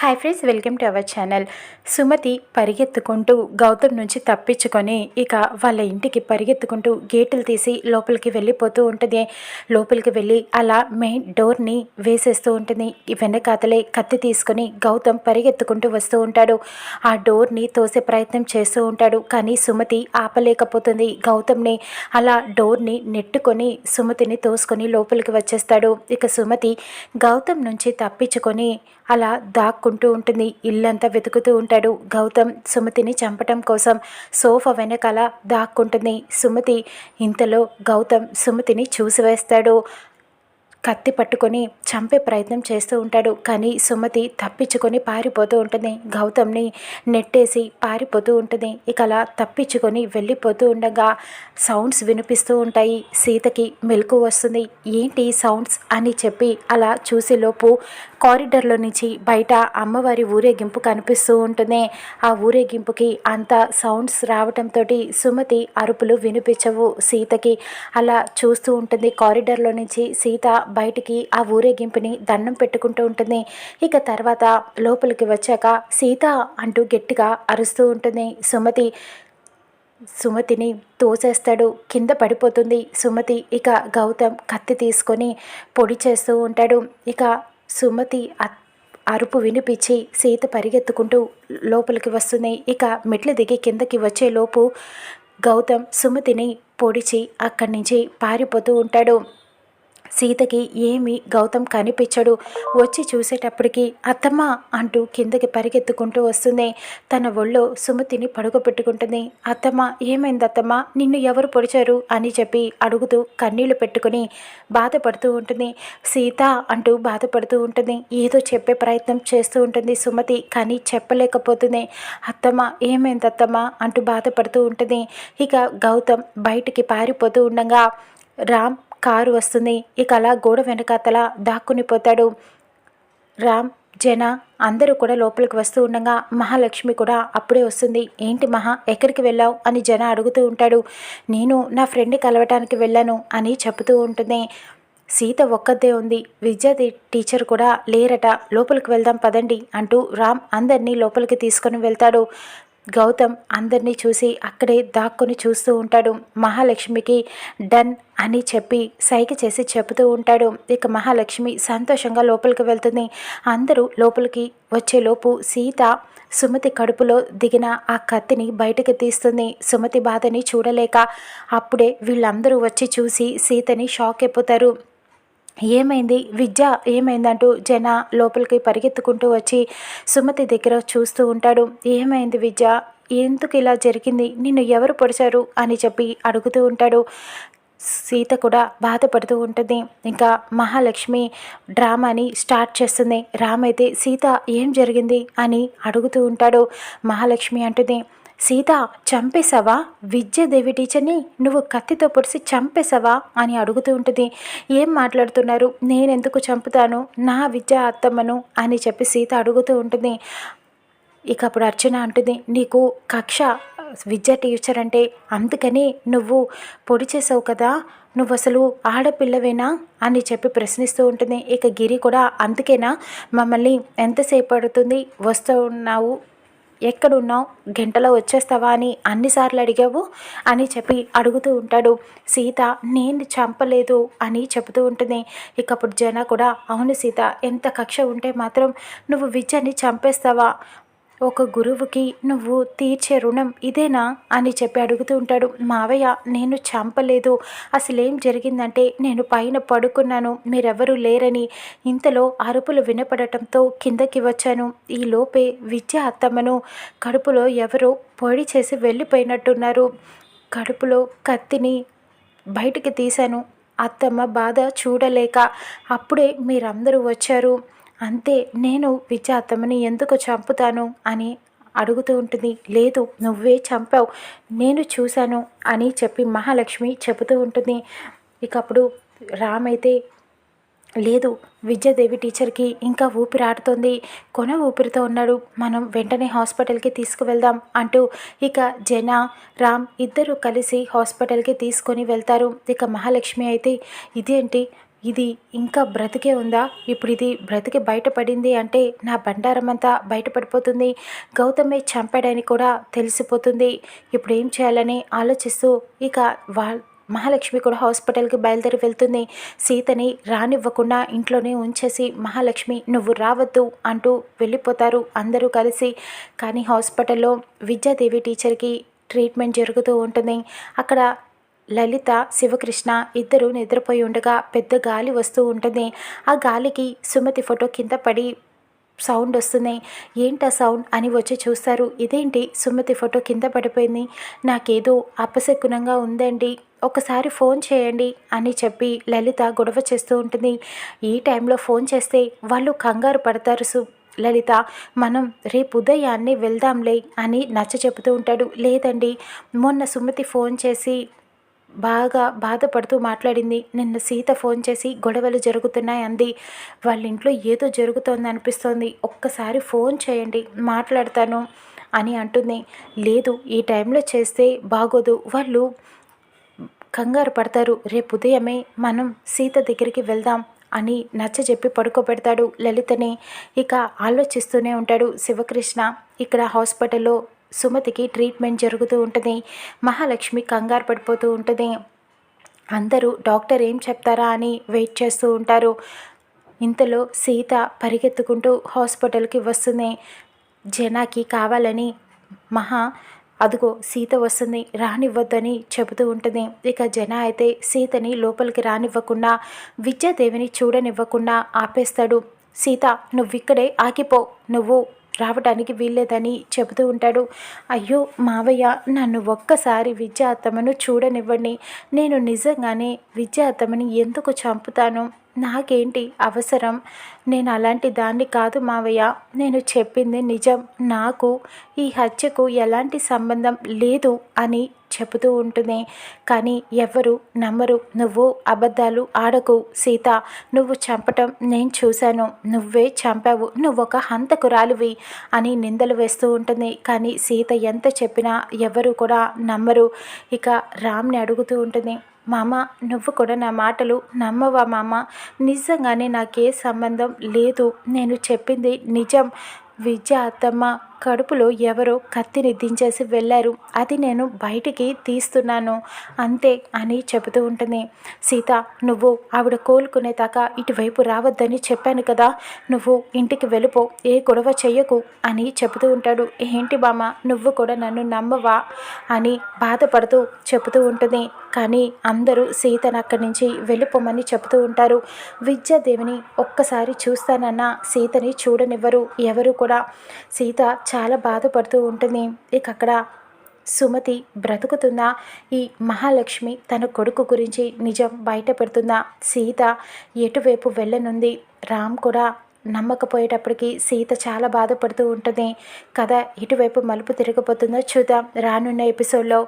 Hi friends welcome to our channel Sumathi పరిగెత్తుకుంటూ గౌతమ్ నుంచి తప్పించుకొని ఇక వాళ్ళ ఇంటికి పరిగెత్తుకుంటూ గేట్లు తీసి లోపలికి వెళ్ళిపోతూ ఉంటుంది. లోపలికి వెళ్ళి అలా మెయిన్ డోర్ని వేసేస్తూ ఉంటుంది. వెనకాతలే కత్తి తీసుకొని గౌతమ్ పరిగెత్తుకుంటూ వస్తూ ఉంటాడు. ఆ డోర్ని తోసే ప్రయత్నం చేస్తూ ఉంటాడు కానీ సుమతి ఆపలేకపోతుంది. గౌతమ్ని అలా డోర్ని నెట్టుకొని సుమతిని తోసుకొని లోపలికి వచ్చేస్తాడు. ఇక సుమతి గౌతమ్ నుంచి తప్పించుకొని అలా దాక్కు వెతుక్కుంటూ ఉంటుంది. ఇల్లంతా వెతుకుతూ ఉంటాడు. గౌతమ్ సుమతిని చంపటం కోసం సోఫా వెనకాల దాక్కుంటుంది. సుమతి ఇంతలో గౌతమ్ సుమతిని చూసివేస్తాడు. కత్తి పట్టుకొని చంపే ప్రయత్నం చేస్తూ ఉంటాడు. కానీ సుమతి తప్పించుకొని పారిపోతూ ఉంటుంది. గౌతమ్ని నెట్టేసి పారిపోతూ ఉంటుంది. ఇక అలా తప్పించుకొని వెళ్ళిపోతూ ఉండగా సౌండ్స్ వినిపిస్తూ ఉంటాయి. సీతకి మెలకు వస్తుంది. ఏంటి సౌండ్స్ అని చెప్పి అలా చూసేలోపు కారిడార్లో నుంచి బయట అమ్మవారి ఊరేగింపు కనిపిస్తూ ఉంటుంది. ఆ ఊరేగింపుకి అంత సౌండ్స్ రావటంతో సుమతి అరుపులు వినిపించవు. సీతకి అలా చూస్తూ ఉంటుంది. కారిడార్లో నుంచి సీత బయటికి ఆ ఊరేగింపుని దండం పెట్టుకుంటూ ఉంటుంది. ఇక తర్వాత లోపలికి వచ్చాక సీత అంటూ గట్టిగా అరుస్తూ ఉంటుంది. సుమతి సుమతిని తోసేస్తాడు. కింద పడిపోతుంది సుమతి. ఇక గౌతమ్ కత్తి తీసుకొని పొడి చేస్తూ ఉంటాడు. ఇక సుమతి అరుపు వినిపించి సీత పరిగెత్తుకుంటూ లోపలికి వస్తుంది. ఇక మెట్లు దిగి కిందకి వచ్చేలోపు గౌతమ్ సుమతిని పొడిచి అక్కడి నుంచి పారిపోతూ ఉంటాడు. సీతకి ఏమి గౌతమ్ కనిపించడు. వచ్చి చూసేటప్పటికి అత్తమ్మ అంటూ కిందకి పరిగెత్తుకుంటూ వస్తుంది. తన ఒళ్ళో సుమతిని పడుకోబెట్టుకుంటుంది. అత్తమ్మ ఏమైంది అత్తమ్మ నిన్ను ఎవరు పొడిచారు? అని చెప్పి అడుగుతూ కన్నీళ్ళు పెట్టుకుని బాధపడుతూ ఉంటుంది. సీత అంటూ బాధపడుతూ ఉంటుంది. ఏదో చెప్పే ప్రయత్నం చేస్తూ ఉంటుంది సుమతి కానీ చెప్పలేకపోతుంది. అత్తమ్మ ఏమైంది అత్తమ్మ అంటూ బాధపడుతూ ఉంటుంది. ఇక గౌతమ్ బయటికి పారిపోతూ ఉండగా రామ్ కారు వస్తుంది. ఇక అలా గోడ వెనకాతల దాక్కునిపోతాడు రామ్ జన అందరూ కూడా లోపలికి వస్తూ ఉండగా మహాలక్ష్మి కూడా అప్పుడే వస్తుంది. ఏంటి మహా ఎక్కడికి వెళ్ళావు? అని జన అడుగుతూ ఉంటాడు. నేను నా ఫ్రెండ్ కలవటానికి వెళ్ళాను అని చెబుతూ ఉంటుంది. సీత ఒక్కదే ఉంది. విద్యా టీచర్ కూడా లేరట. లోపలికి వెళ్దాం పదండి అంటూ రామ్ అందరినీ లోపలికి తీసుకొని వెళ్తాడు. గౌతమ్ అందరినీ చూసి అక్కడే దాక్కుని చూస్తూ ఉంటాడు. మహాలక్ష్మికి డన్ అని చెప్పి సైకి చేసి చెబుతూ ఉంటాడు. ఇక మహాలక్ష్మి సంతోషంగా లోపలికి వెళ్తుంది. అందరూ లోపలికి వచ్చేలోపు సీత సుమతి కడుపులో దిగిన ఆ కత్తిని బయటకు తీస్తుంది. సుమతి బాధని చూడలేక అప్పుడే వీళ్ళందరూ వచ్చి చూసి సీతని షాక్ అయిపోతారు. ఏమైంది? విద్య ఏమైందంటూ జన లోపలికి పరిగెత్తుకుంటూ వచ్చి సుమతి దగ్గర చూస్తూ ఉంటాడు. ఏమైంది విద్య? ఎందుకు ఇలా జరిగింది? నిన్ను ఎవరు పొడిచారు? అని చెప్పి అడుగుతూ ఉంటాడు. సీత కూడా బాధపడుతూ ఉంటుంది. ఇంకా మహాలక్ష్మి డ్రామాని స్టార్ట్ చేస్తుంది. రామైతే సీత ఏం జరిగింది? అని అడుగుతూ ఉంటాడు మహాలక్ష్మి అంటుంది. సీత చంపేశావా? విద్యాదేవి టీచర్ని నువ్వు కత్తితో పొడిసి చంపేశావా? అని అడుగుతూ ఉంటుంది. ఏం మాట్లాడుతున్నారు? నేనెందుకు చంపుతాను? నా విద్య అత్తమ్మను? అని చెప్పి సీత అడుగుతూ ఉంటుంది. ఇక అప్పుడు అర్చన అంటుంది నీకు కక్ష విద్యా టీచర్ అంటే అందుకని నువ్వు పొడి చేసావు కదా? నువ్వు అసలు ఆడపిల్లవేనా? అని చెప్పి ప్రశ్నిస్తూ ఉంటుంది. ఇక గిరి కూడా అందుకేనా? మమ్మల్ని ఎంతసేపు పడుతుంది? వస్తూ ఉన్నావు ఎక్కడున్నావు? గంటలో వచ్చేస్తావా అని అన్నిసార్లు అడిగావు అని చెప్పి అడుగుతూ ఉంటాడు. సీత నేను చంపలేదు అని చెబుతూ ఉంటుంది. ఇకప్పుడు జన కూడా అవును సీత ఎంత కక్ష ఉంటే మాత్రం నువ్వు విద్యని చంపేస్తావా? ఒక గురువుకి నువ్వు తీర్చే రుణం ఇదేనా అని చెప్పి అడుగుతూ ఉంటాడు. మావయ్య నేను చంపలేదు. అసలేం జరిగిందంటే నేను పైన పడుకున్నాను. మీరెవరూ లేరని ఇంతలో అరుపులు వినపడటంతో కిందకి వచ్చాను. ఈ లోపే విద్య అత్తమ్మను కడుపులో ఎవరో పొడి చేసి వెళ్ళిపోయినట్టున్నారు. కడుపులో కత్తిని బయటికి తీశాను. అత్తమ్మ బాధ చూడలేక అప్పుడే మీరందరూ వచ్చారు. అంతే నేను విజాతమ్మని ఎందుకు చంపుతాను అని అడుగుతూ ఉంటుంది. లేదు నువ్వే చంపావు నేను చూశాను అని చెప్పి మహాలక్ష్మి చెబుతూ ఉంటుంది. ఇక అప్పుడు రామ్ అయితే లేదు విద్యాదేవి టీచర్కి ఇంకా ఊపిరాడుతోంది కొన ఊపిరితో ఉన్నాడు మనం వెంటనే హాస్పిటల్కి తీసుకువెళ్దాం అంటూ ఇక జన రామ్ ఇద్దరు కలిసి హాస్పిటల్కి తీసుకొని వెళ్తారు. ఇక మహాలక్ష్మి అయితే ఇదేంటి ఇది ఇంకా బ్రతికే ఉందా? ఇప్పుడు ఇది బ్రతికి బయటపడింది అంటే నా బండారం అంతా బయటపడిపోతుంది. గౌతమే చంపాడని కూడా తెలిసిపోతుంది. ఇప్పుడు ఏం చేయాలని ఆలోచిస్తూ ఇక వా మహాలక్ష్మి కూడా హాస్పిటల్కి బయలుదేరి వెళ్తుంది. సీతని రానివ్వకుండా ఇంట్లోనే ఉంచేసి మహాలక్ష్మి నువ్వు రావద్దు అంటూ వెళ్ళిపోతారు అందరూ కలిసి. కానీ హాస్పిటల్లో విద్యాదేవి టీచర్కి ట్రీట్మెంట్ జరుగుతూ ఉంటుంది. అక్కడ లలిత శివకృష్ణ ఇద్దరు నిద్రపోయి ఉండగా పెద్ద గాలి వస్తూ ఉంటుంది. ఆ గాలికి సుమతి ఫోటో కింద పడి సౌండ్ వస్తుంది. ఏంటి ఆ సౌండ్ అని వచ్చి చూస్తారు. ఇదేంటి? సుమతి ఫోటో కింద పడిపోయింది. నాకేదో అపశకునంగా ఉందండి. ఒకసారి ఫోన్ చేయండి అని చెప్పి లలిత గొడవ చేస్తూ ఉంటుంది. ఈ టైంలో ఫోన్ చేస్తే వాళ్ళు కంగారు పడతారు సు లలిత. మనం రేపు ఉదయాన్నే వెళ్దాంలే అని నచ్చ చెబుతూ ఉంటాడు. లేదండి మొన్న సుమతి ఫోన్ చేసి బాగా బాధపడుతూ మాట్లాడింది. నిన్న సీత ఫోన్ చేసి గొడవలు జరుగుతున్నాయి అంది. వాళ్ళ ఇంట్లో ఏదో జరుగుతోంది అనిపిస్తోంది. ఒక్కసారి ఫోన్ చేయండి మాట్లాడతాను అని అంటుంది. లేదు ఈ టైంలో చేస్తే బాగోదు. వాళ్ళు కంగారు పడతారు. రేపు ఉదయమే మనం సీత దగ్గరికి వెళ్దాం అని నచ్చ చెప్పి పడుకోబెడతాడు లలితని. ఇక ఆలోచిస్తూనే ఉంటాడు శివకృష్ణ. ఇక్కడ హాస్పిటల్లో సుమతికి ట్రీట్మెంట్ జరుగుతూ ఉంటుంది. మహాలక్ష్మి కంగారు పడిపోతూ ఉంటుంది. అందరూ డాక్టర్ ఏం చెప్తారా అని వెయిట్ చేస్తూ ఉంటారు. ఇంతలో సీత పరిగెత్తుకుంటూ హాస్పిటల్కి వస్తుంది. జనాకి కావాలని మహా అదిగో సీత వస్తుంది. రానివ్వద్దని చెబుతూ ఉంటుంది. ఇక జన అయితే సీతని లోపలికి రానివ్వకుండా విద్యాదేవిని చూడనివ్వకుండా ఆపేస్తాడు. సీత నువ్విక్కడే ఆగిపో. నువ్వు రావడానికి వీల్లేదని చెబుతూ ఉంటాడు. అయ్యో మావయ్య నన్ను ఒక్కసారి విద్యాత్తమను చూడనివ్వండి. నేను నిజంగానే విద్యార్థమని ఎందుకు చంపుతాను? నాకేంటి అవసరం? నేను అలాంటి దాన్ని కాదు మావయ్య. నేను చెప్పింది నిజం. నాకు ఈ హత్యకు ఎలాంటి సంబంధం లేదు అని చెబుతూ ఉంటుంది కానీ ఎవరు నమ్మరు. నువ్వు అబద్ధాలు ఆడకు సీత. నువ్వు చంపటం నేను చూశాను. నువ్వే చంపావు. నువ్వు ఒక అని నిందలు వేస్తూ ఉంటుంది కానీ సీత ఎంత చెప్పినా ఎవరు కూడా నమ్మరు. ఇక రామ్ని అడుగుతూ ఉంటుంది మామ నువ్వు కూడా నా మాటలు నమ్మవా మామ? నిజంగానే నాకే సంబంధం లేదు. నేను చెప్పింది నిజం. విద్య అత్తమ్మ కడుపులో ఎవరో కత్తిని దించేసి వెళ్ళారు. అది నేను బయటికి తీస్తున్నాను. అంతే అని చెబుతూ ఉంటుంది. సీత నువ్వు ఆవిడ కోలుకునేదాకా ఇటువైపు రావద్దని చెప్పాను కదా. నువ్వు ఇంటికి వెళ్ళిపో. ఏ గొడవ చెయ్యకు అని చెబుతూ ఉంటాడు. ఏంటి బామ్మ నువ్వు కూడా నన్ను నమ్మవా అని బాధపడుతూ చెబుతూ ఉంటుంది. కానీ అందరూ సీతను అక్కడి నుంచి వెళ్ళిపోమని చెబుతూ ఉంటారు. విద్యాదేవిని ఒక్కసారి చూస్తానన్నా సీతని చూడనివ్వరు. ఎవరు కూడా సీత చాలా బాధపడుతూ ఉంటుంది. ఇక అక్కడ సుమతి బ్రతుకుతుందా ఈ మహాలక్ష్మి తన కొడుకు గురించి నిజం బయట పెడుతుందా సీత ఎటువైపు వెళ్ళనుంది? రామ్ కూడా నమ్మకపోయేటప్పటికి సీత చాలా బాధపడుతూ ఉంటుంది. కథ ఇటువైపు మలుపు తిరగబోతుందో చూద్దాం. రానున్న ఎపిసోడ్లో